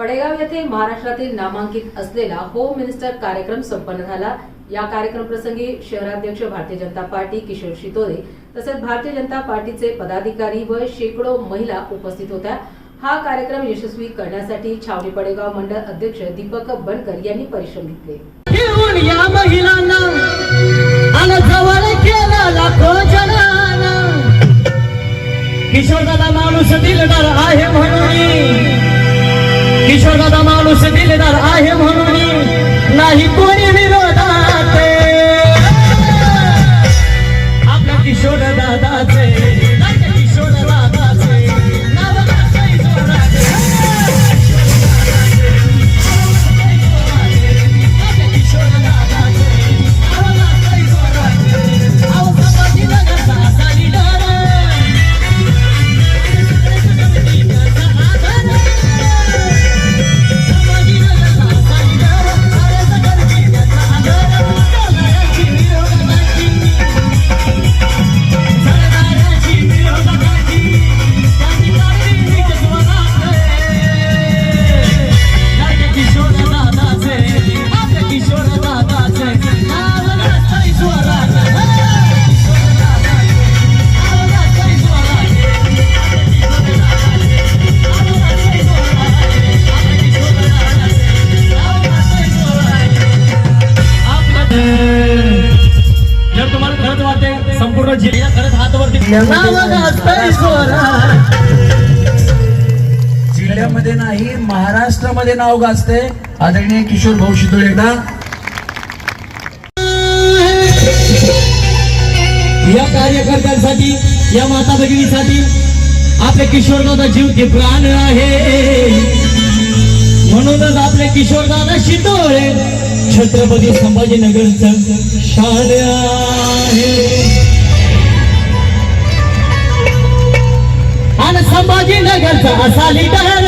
पडेगाव येथे महाराष्ट्रातील नामांकित असलेला होम मिनिस्टर कार्यक्रम संपन्न झाला. या कार्यक्रम प्रसंगी शहराध्यक्ष भारतीय जनता पार्टी किशोर शितोरे तसेच भारतीय जनता पार्टीचे पदाधिकारी व शेकडो महिला उपस्थित होत्या. हा कार्यक्रम यशस्वी करण्यासाठी छावणी पडेगाव मंडळ अध्यक्ष दीपक बनकर यांनी परिश्रम घेतले. या महिलांना माणूस दिलदार आहे म्हणून. किशोर दादा माणूस दिलेदार आहे म्हणून नाही कोणी जिल्ह्यामध्ये नाही महाराष्ट्रामध्ये नाव गाजते आदरणीय किशोर भाऊ शितोळे एकदा. या कार्यकर्त्यांसाठी या माता भगिनीसाठी आपले किशोरदादा जीव के प्राण आहे. म्हणूनच आपले किशोरदादा शितोळे छत्रपती संभाजीनगरचं शान आहे. አነሰማጂ ነገር ተመሳሊ ደረ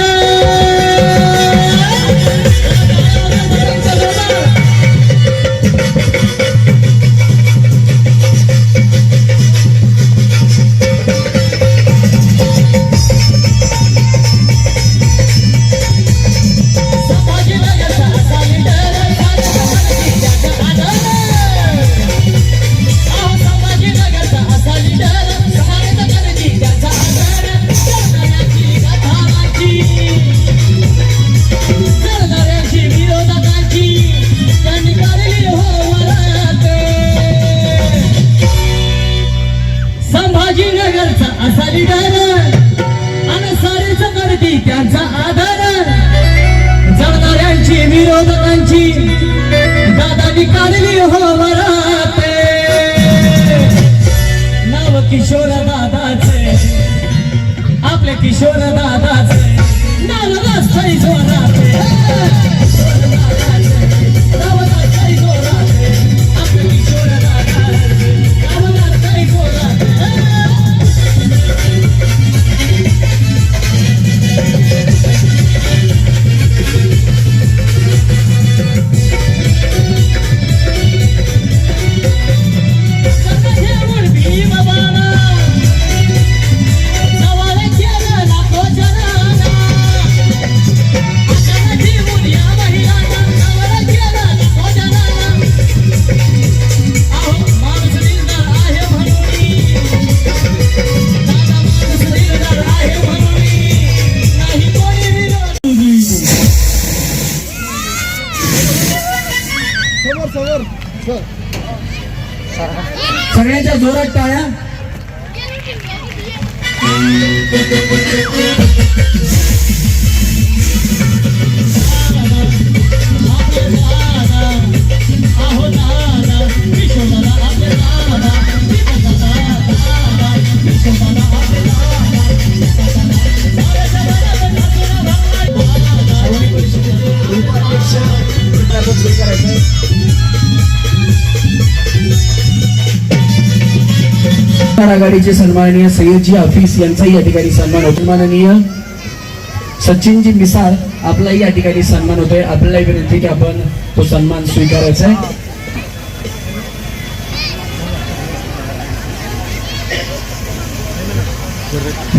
सगळ्यांच्या जोरात टाळ्या. आघाडीचे सन्माननीय सय्यदजी हफीस यांचाही या ठिकाणी सन्मान होतो. माननीय सचिनजी मिसाळ आपलाही या ठिकाणी सन्मान होतोय. आपल्यालाही विनंती की आपण तो सन्मान स्वीकारायचा आहे.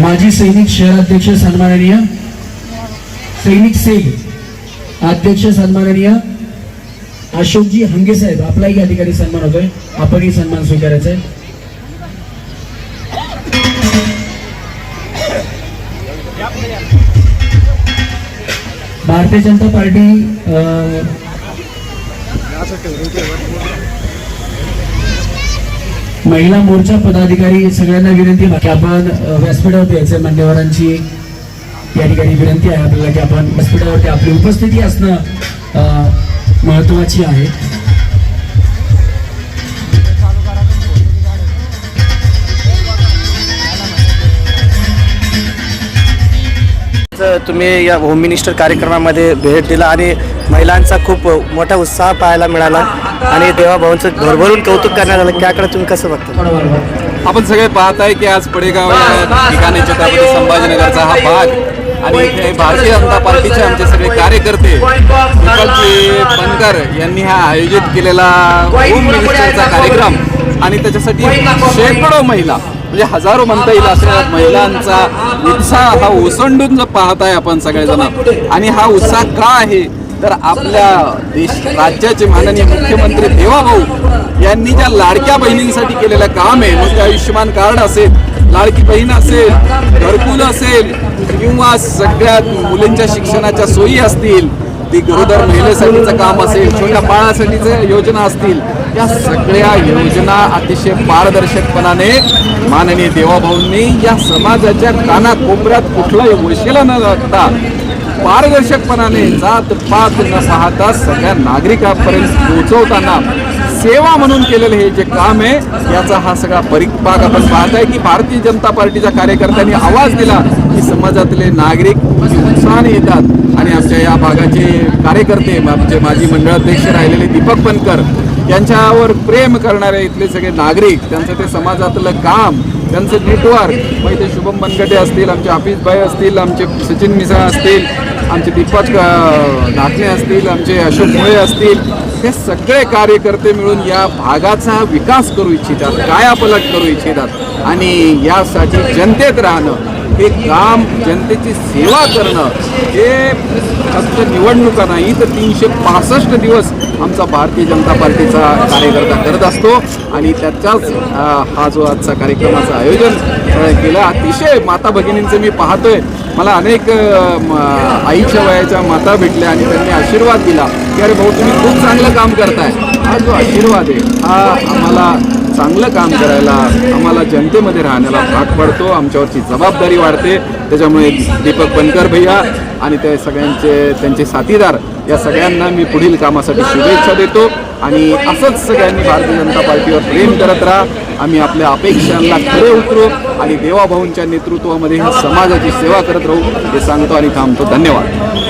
माजी सैनिक शहराध्यक्ष सन्माननीय सैनिक सेल अध्यक्ष सन्माननीय अशोकजी हंगे साहेब आपलाही या ठिकाणी सन्मान होतोय. आपणही सन्मान स्वीकारायचा आहे. भारतीय जनता पार्टी महिला मोर्चा पदाधिकारी सगळ्यांना विनंती की आपण व्यासपीठावरती यायचं मान्यवरांची या ठिकाणी विनंती आहे आपल्याला की आपण व्यासपीठावरती आपली उपस्थिती असणं महत्वाची आहे. तुम्ही या होम मिनिस्टर कार्यक्रमामध्ये भेट दिला आणि महिलांचा खूप मोठा उत्साह पाहायला मिळाला. आणि देवाभाऊंचं भरभरून कौतुक करण्यात आलं. त्याकडे तुम्ही कसं बघता? आपण सगळे पाहत आहे की आज पडेगाव या ठिकाणी छत्रपती संभाजीनगरचा हा भाग आणि इथे भारतीय जनता पार्टीचे आमचे सगळे कार्यकर्ते विकल्पजी बनकर यांनी हा आयोजित केलेला होम मिनिस्टरचा कार्यक्रम. आणि त्याच्यासाठी शेकडो महिला म्हणजे हजारो म्हणता येईल अशा महिलांचा उत्साह हा ओसंडून जो पाहत आहे आपण सगळेजण. आणि हा उत्साह का आहे? तर आपल्या देश राज्याचे माननीय मुख्यमंत्री देवाभाऊ यांनी ज्या लाडक्या बहिणींसाठी केलेलं काम आहे मग ते आयुष्यमान कार्ड असेल लाडकी बहीण असेल घरकुल असेल किंवा सगळ्यात मुलींच्या शिक्षणाच्या सोयी असतील ती गरोदर महिलेसाठीचं काम असेल छोट्या बाळासाठीच्या योजना असतील या सगळ्या योजना अतिशय पारदर्शकपणाने माननीय देवाभाऊंनी या समाजाच्या कानाकोपऱ्यात कुठलाही वशिला न लागता पारदर्शकपणाने जात पात न पाहता सगळ्या नागरिकांपर्यंत पोहोचवताना सेवा म्हणून केलेलं हे जे काम आहे याचा हा सगळा परिपाक आपण पाहत आहे की भारतीय जनता पार्टीच्या कार्यकर्त्यांनी आवाज दिला की समाजातले नागरिक उत्साहाने येतात. आणि आमच्या या भागाचे कार्यकर्ते आमचे माजी मंडळाध्यक्ष राहिलेले दीपक बनकर यांच्यावर प्रेम करणारे इथले सगळे नागरिक त्यांचं ते समाजातलं काम त्यांचं नेटवर्क मग ते शुभम बनगटे असतील आमचे हाफिजभाई असतील आमचे सचिन मिसाळ असतील आमचे दीपक अ, नाकणे असतील आमचे अशोक मुळे असतील हे सगळे कार्यकर्ते मिळून या भागाचा विकास करू इच्छितात कायापलट करू इच्छितात. आणि यासाठी जनतेत राहणं हे काम जनतेची सेवा करणं हे फक्त निवडणुका नाही तर तीनशे पासष्ट दिवस आमचा भारतीय जनता पार्टीचा कार्यकर्ता करत असतो. आणि त्याच्याच हा जो आजचा कार्यक्रमाचं आयोजन केलं अतिशय माता भगिनींचं मी पाहतोय. मला अनेक म, आईच्या वयाच्या माता भेटल्या आणि त्यांनी आशीर्वाद दिला. की अरे भाऊ तुम्ही खूप चांगलं काम करताय. हा जो आशीर्वाद आहे हा आम्हाला चांगलं काम करायला आम्हाला जनतेमध्ये राहण्याला भाग पडतो. आमच्यावरची जबाबदारी वाढते. त्याच्यामुळे दीपक बनकर भैया आणि ते सगळ्यांचे त्यांचे साथीदार या सगळ्यांना मी पुढील कामासाठी शुभेच्छा देतो. आणि असंच सगळ्यांनी भारतीय जनता पार्टीवर प्रेम करत राहा. आम्ही आपल्या अपेक्षांना खरे उतरू आणि देवाभाऊंच्या नेतृत्वामध्ये ह्या समाजाची सेवा करत राहू हे सांगतो आणि थांबतो. धन्यवाद.